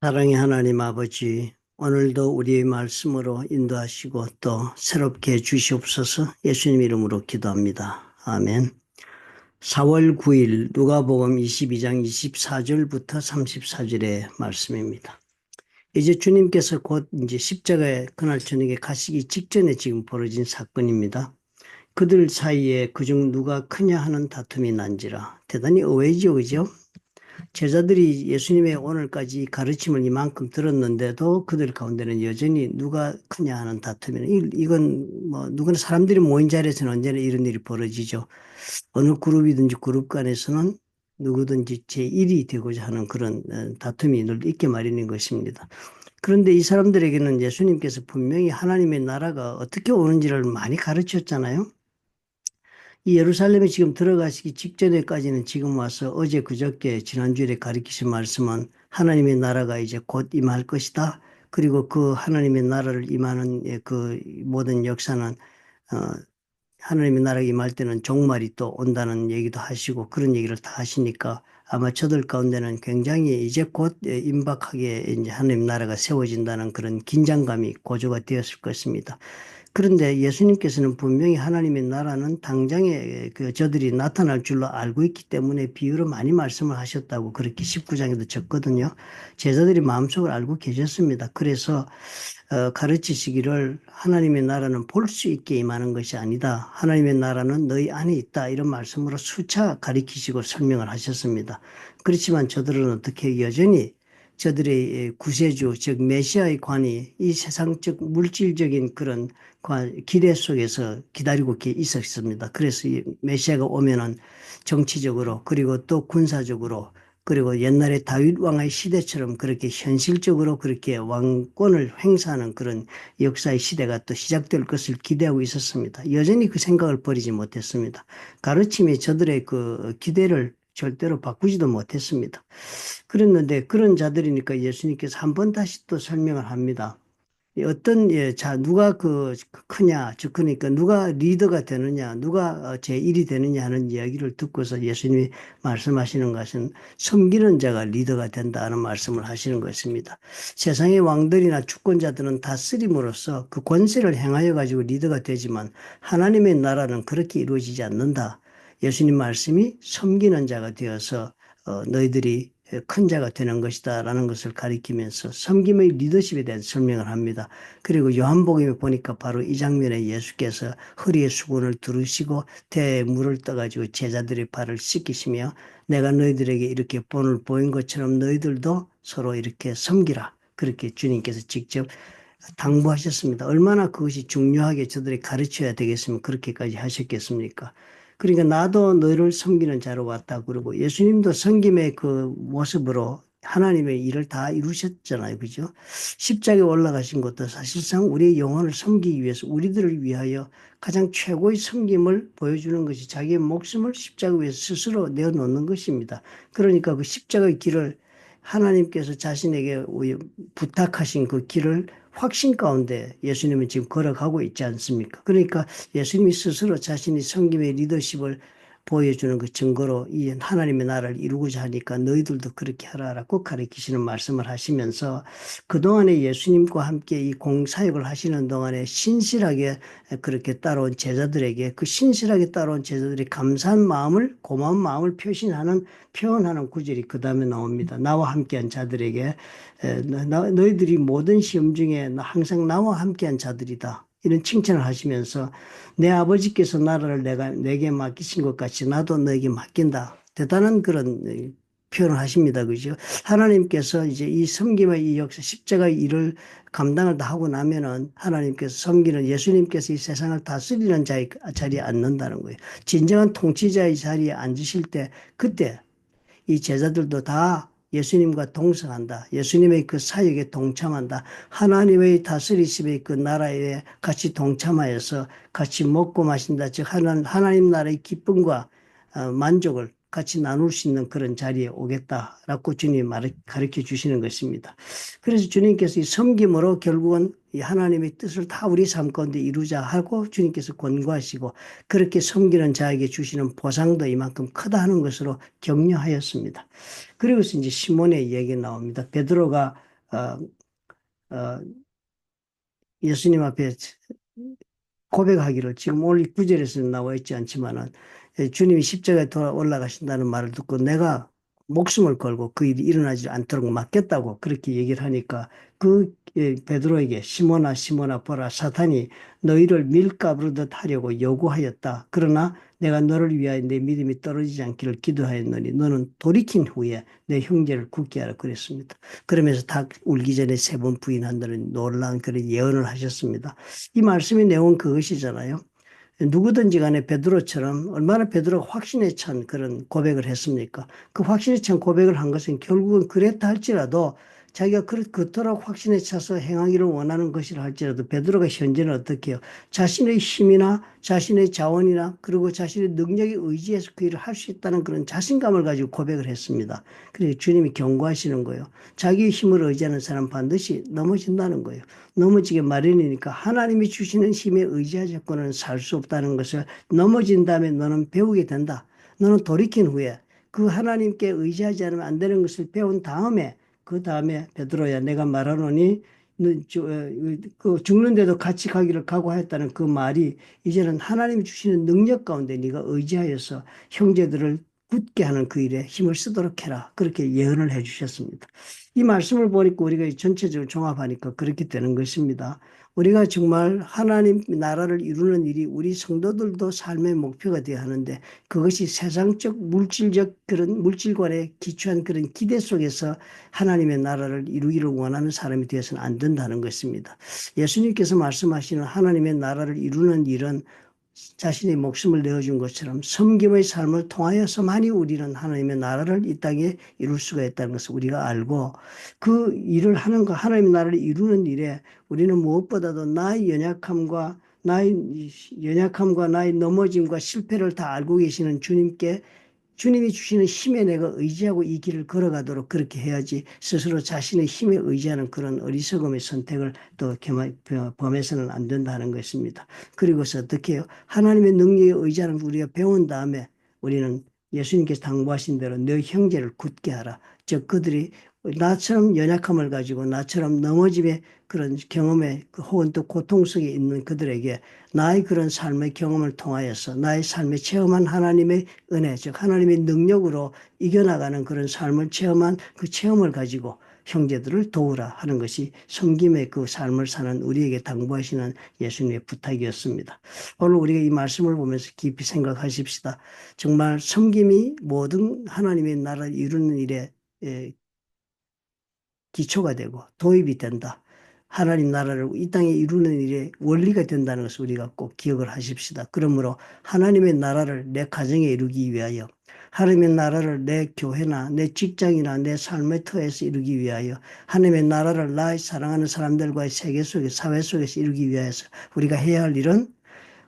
사랑의 하나님 아버지, 오늘도 우리의 말씀으로 인도하시고 또 새롭게 해 주시옵소서 예수님 이름으로 기도합니다. 아멘. 4월 9일 누가복음 22장 24절부터 34절의 말씀입니다. 이제 주님께서 곧 이제 십자가에 그날 저녁에 가시기 직전에 지금 벌어진 사건입니다. 그들 사이에 그중 누가 크냐 하는 다툼이 난지라 대단히 의외죠, 그죠? 제자들이 예수님의 오늘까지 가르침을 이만큼 들었는데도 그들 가운데는 여전히 누가 크냐 하는 다툼이 이건 뭐 누구나 사람들이 모인 자리에서는 언제나 이런 일이 벌어지죠. 어느 그룹이든지 그룹 간에서는 누구든지 제1이 되고자 하는 그런 어, 다툼이 늘 있게 마련인 것입니다. 그런데 이 사람들에게는 예수님께서 분명히 하나님의 나라가 어떻게 오는지를 많이 가르쳤잖아요. 이 예루살렘에 지금 들어가시기 직전에까지는 지금 와서 어제 그저께 지난주에 가르치신 말씀은 하나님의 나라가 이제 곧 임할 것이다. 그리고 그 하나님의 나라를 임하는 예, 그 모든 역사는 어, 하나님의 나라가 임할 때는 종말이 또 온다는 얘기도 하시고 그런 얘기를 다 하시니까 아마 저들 가운데는 굉장히 이제 곧 예, 임박하게 이제 하나님 나라가 세워진다는 그런 긴장감이 고조가 되었을 것입니다. 그런데 예수님께서는 분명히 하나님의 나라는 당장에 그 저들이 나타날 줄로 알고 있기 때문에 비유로 많이 말씀을 하셨다고 그렇게 19장에도 적거든요. 제자들이 마음속을 알고 계셨습니다. 그래서 어, 가르치시기를 하나님의 나라는 볼 수 있게 임하는 것이 아니다. 하나님의 나라는 너희 안에 있다. 이런 말씀으로 수차 가리키시고 설명을 하셨습니다. 그렇지만 저들은 어떻게 여전히 저들의 구세주, 즉 메시아의 관이 이 세상적 물질적인 그런 기대 속에서 기다리고 있었습니다. 그래서 메시아가 오면은 정치적으로 그리고 또 군사적으로 그리고 옛날에 다윗 왕의 시대처럼 그렇게 현실적으로 그렇게 왕권을 행사하는 그런 역사의 시대가 또 시작될 것을 기대하고 있었습니다. 여전히 그 생각을 버리지 못했습니다. 가르침이 저들의 그 기대를 절대로 바꾸지도 못했습니다. 그랬는데 그런 자들이니까 예수님께서 한 번 다시 또 설명을 합니다. 어떤 예, 자 누가 그 크냐 즉 그러니까 누가 리더가 되느냐 누가 어, 제1이 되느냐 하는 이야기를 듣고서 예수님이 말씀하시는 것은 섬기는 자가 리더가 된다는 말씀을 하시는 것입니다. 세상의 왕들이나 주권자들은 다스림으로써 그 권세를 행하여 가지고 리더가 되지만 하나님의 나라는 그렇게 이루어지지 않는다. 예수님 말씀이 섬기는 자가 되어서 어, 너희들이 큰 자가 되는 것이다 라는 것을 가리키면서 섬김의 리더십에 대한 설명을 합니다. 그리고 요한복음에 보니까 바로 이 장면에 예수께서 허리에 수건을 두르시고 대에 물을 떠가지고 제자들의 발을 씻기시며 내가 너희들에게 이렇게 본을 보인 것처럼 너희들도 서로 이렇게 섬기라. 그렇게 주님께서 직접 당부하셨습니다. 얼마나 그것이 중요하게 저들이 가르쳐야 되겠으면 그렇게까지 하셨겠습니까? 그러니까 나도 너를 섬기는 자로 왔다 그러고 예수님도 섬김의 그 모습으로 하나님의 일을 다 이루셨잖아요. 그죠? 십자가에 올라가신 것도 사실상 우리의 영혼을 섬기기 위해서 우리들을 위하여 가장 최고의 섬김을 보여주는 것이 자기의 목숨을 십자가 위에 스스로 내어놓는 것입니다. 그러니까 그 십자가의 길을 하나님께서 자신에게 부탁하신 그 길을 확신 가운데 예수님은 지금 걸어가고 있지 않습니까? 그러니까 예수님이 스스로 자신이 성김의 리더십을 보여주는 그 증거로 이 하나님의 나라를 이루고자 하니까 너희들도 그렇게 하라라고 가르치시는 말씀을 하시면서 그동안에 예수님과 함께 이 공사역을 하시는 동안에 신실하게 그렇게 따라온 제자들에게 그 신실하게 따라온 제자들이 감사한 마음을 고마운 마음을 표시하는 표현하는 구절이 그 다음에 나옵니다. 나와 함께한 자들에게 너희들이 모든 시험 중에 항상 나와 함께한 자들이다. 이런 칭찬을 하시면서 내 아버지께서 나라를 내가 내게 맡기신 것 같이 나도 너에게 맡긴다. 대단한 그런 표현을 하십니다. 그죠? 하나님께서 이제 이 섬김의 이 역사, 십자가의 일을 감당을 다 하고 나면은 하나님께서 섬기는 예수님께서 이 세상을 다스리는 자리, 자리에 앉는다는 거예요. 진정한 통치자의 자리에 앉으실 때 그때 이 제자들도 다 예수님과 동성한다. 예수님의 그 사역에 동참한다. 하나님의 다스리심의 그 나라에 같이 동참하여서 같이 먹고 마신다. 즉 하나님 나라의 기쁨과 어, 만족을 같이 나눌 수 있는 그런 자리에 오겠다라고 주님 말 가르쳐 주시는 것입니다. 그래서 주님께서 이 섬김으로 결국은 이 하나님의 뜻을 다 우리 삶 가운데 이루자 하고 주님께서 권고하시고 그렇게 섬기는 자에게 주시는 보상도 이만큼 크다 하는 것으로 격려하였습니다. 그리고서 이제 시몬의 이야기 나옵니다. 베드로가 어, 어, 예수님 앞에 고백하기를 지금 오늘 구절에서는 나와 있지 않지만은 예, 주님이 십자가에 돌아 올라가신다는 말을 듣고 내가 목숨을 걸고 그 일이 일어나지 않도록 막겠다고 그렇게 얘기를 하니까 그 예, 베드로에게 시모나 시모나 보라 사탄이 너희를 밀가부르듯 하려고 요구하였다. 그러나 내가 너를 위하여 내 믿음이 떨어지지 않기를 기도하였노니 너는 돌이킨 후에 내 형제를 굳게 하라 그랬습니다. 그러면서 닭 울기 전에 세 번 부인한다는 놀라운 그런 예언을 하셨습니다. 이 말씀의 내용은 그것이잖아요. 누구든지 간에 베드로처럼 얼마나 베드로가 확신에 찬 그런 고백을 했습니까? 그 확신에 찬 고백을 한 것은 결국은 그랬다 할지라도 자기가 그토록 확신에 차서 행하기를 원하는 것이라 할지라도 베드로가 현재는 어떻게 해요? 자신의 힘이나 자신의 자원이나 그리고 자신의 능력에 의지해서 그 일을 할 수 있다는 그런 자신감을 가지고 고백을 했습니다. 그래서 주님이 경고하시는 거예요. 자기의 힘을 의지하는 사람 반드시 넘어진다는 거예요. 넘어지게 마련이니까 하나님이 주시는 힘에 의지하지 않고는 살 수 없다는 것을 넘어진 다음에 너는 배우게 된다. 너는 돌이킨 후에 그 하나님께 의지하지 않으면 안 되는 것을 배운 다음에 그 다음에 베드로야 내가 말하노니 그 죽는데도 같이 가기를 각오하였다는 그 말이 이제는 하나님이 주시는 능력 가운데 네가 의지하여서 형제들을 굳게 하는 그 일에 힘을 쓰도록 해라. 그렇게 예언을 해 주셨습니다. 이 말씀을 보니까 우리가 전체적으로 종합하니까 그렇게 되는 것입니다. 우리가 정말 하나님 나라를 이루는 일이 우리 성도들도 삶의 목표가 되어야 하는데 그것이 세상적 물질적 그런 물질관에 기초한 그런 기대 속에서 하나님의 나라를 이루기를 원하는 사람이 되어서는 안 된다는 것입니다. 예수님께서 말씀하시는 하나님의 나라를 이루는 일은 자신의 목숨을 내어준 것처럼 섬김의 삶을 통하여서만이 우리는 하나님의 나라를 이 땅에 이룰 수가 있다는 것을 우리가 알고 그 일을 하는 거 하나님의 나라를 이루는 일에 우리는 무엇보다도 나의 연약함과 나의 연약함과 나의 넘어짐과 실패를 다 알고 계시는 주님께 주님이 주시는 힘에 내가 의지하고 이 길을 걸어가도록 그렇게 해야지 스스로 자신의 힘에 의지하는 그런 어리석음의 선택을 또 범해서는 안 된다는 것입니다. 그리고서 어떻게 해요? 하나님의 능력에 의지하는 우리가 배운 다음에 우리는 예수님께서 당부하신 대로 너 형제를 굳게 하라. 즉 그들이 나처럼 연약함을 가지고 나처럼 넘어짐의 그런 경험에 그 혹은 또 고통 속에 있는 그들에게 나의 그런 삶의 경험을 통하여서 나의 삶에 체험한 하나님의 은혜, 즉 하나님의 능력으로 이겨나가는 그런 삶을 체험한 그 체험을 가지고 형제들을 도우라 하는 것이 섬김의 그 삶을 사는 우리에게 당부하시는 예수님의 부탁이었습니다. 오늘 우리가 이 말씀을 보면서 깊이 생각하십시다. 정말 섬김이 모든 하나님의 나라를 이루는 일에 기초가 되고 도입이 된다. 하나님 나라를 이 땅에 이루는 일에 원리가 된다는 것을 우리가 꼭 기억을 하십시다. 그러므로 하나님의 나라를 내 가정에 이루기 위하여 하나님의 나라를 내 교회나 내 직장이나 내 삶의 터에서 이루기 위하여 하나님의 나라를 나의 사랑하는 사람들과의 세계 속에 사회 속에서 이루기 위해서 우리가 해야 할 일은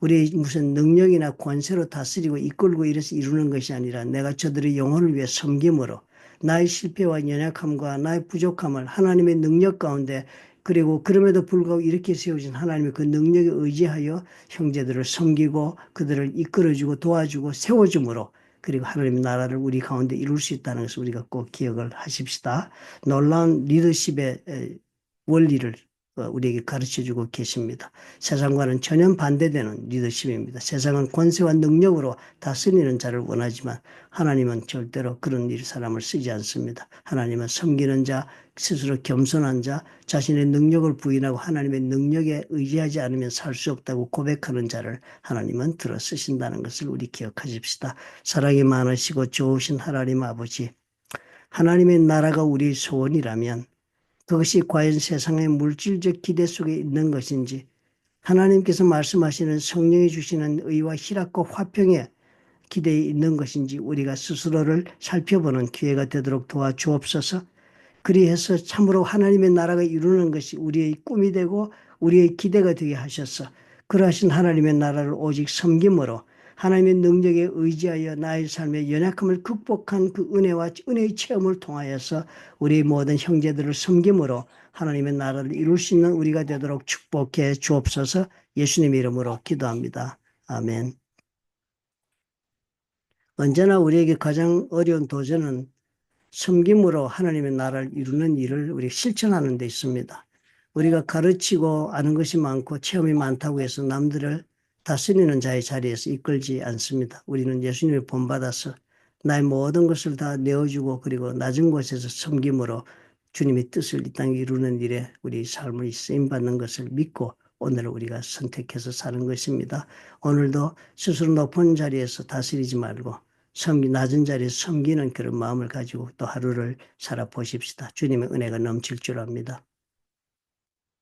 우리 무슨 능력이나 권세로 다스리고 이끌고 이래서 이루는 것이 아니라 내가 저들의 영혼을 위해 섬김으로 나의 실패와 연약함과 나의 부족함을 하나님의 능력 가운데 그리고 그럼에도 불구하고 이렇게 세워진 하나님의 그 능력에 의지하여 형제들을 섬기고 그들을 이끌어주고 도와주고 세워줌으로 그리고 하나님의 나라를 우리 가운데 이룰 수 있다는 것을 우리가 꼭 기억을 하십시다. 놀라운 리더십의 원리를 어, 우리에게 가르쳐 주고 계십니다. 세상과는 전혀 반대되는 리더십입니다. 세상은 권세와 능력으로 다스리는 자를 원하지만 하나님은 절대로 그런 일 사람을 쓰지 않습니다. 하나님은 섬기는 자, 스스로 겸손한 자, 자신의 능력을 부인하고 하나님의 능력에 의지하지 않으면 살 수 없다고 고백하는 자를 하나님은 들어 쓰신다는 것을 우리 기억하십시다. 사랑이 많으시고 좋으신 하나님 아버지, 하나님의 나라가 우리 소원이라면 그것이 과연 세상의 물질적 기대 속에 있는 것인지 하나님께서 말씀하시는 성령이 주시는 의와 희락과 화평에 기대에 있는 것인지 우리가 스스로를 살펴보는 기회가 되도록 도와주옵소서. 그리해서 참으로 하나님의 나라가 이루는 것이 우리의 꿈이 되고 우리의 기대가 되게 하셔서 그러하신 하나님의 나라를 오직 섬김으로 하나님의 능력에 의지하여 나의 삶의 연약함을 극복한 그 은혜와 은혜의 체험을 통하여서 우리 모든 형제들을 섬김으로 하나님의 나라를 이룰 수 있는 우리가 되도록 축복해 주옵소서 예수님 이름으로 기도합니다. 아멘. 언제나 우리에게 가장 어려운 도전은 섬김으로 하나님의 나라를 이루는 일을 우리 실천하는 데 있습니다. 우리가 가르치고 아는 것이 많고 체험이 많다고 해서 남들을 다스리는 자의 자리에서 이끌지 않습니다. 우리는 예수님을 본받아서 나의 모든 것을 다 내어주고 그리고 낮은 곳에서 섬김으로 주님의 뜻을 이 땅에 이루는 일에 우리 삶을 쓰임받는 것을 믿고 오늘 우리가 선택해서 사는 것입니다. 오늘도 스스로 높은 자리에서 다스리지 말고 섬기 낮은 자리에서 섬기는 그런 마음을 가지고 또 하루를 살아보십시다. 주님의 은혜가 넘칠 줄 압니다.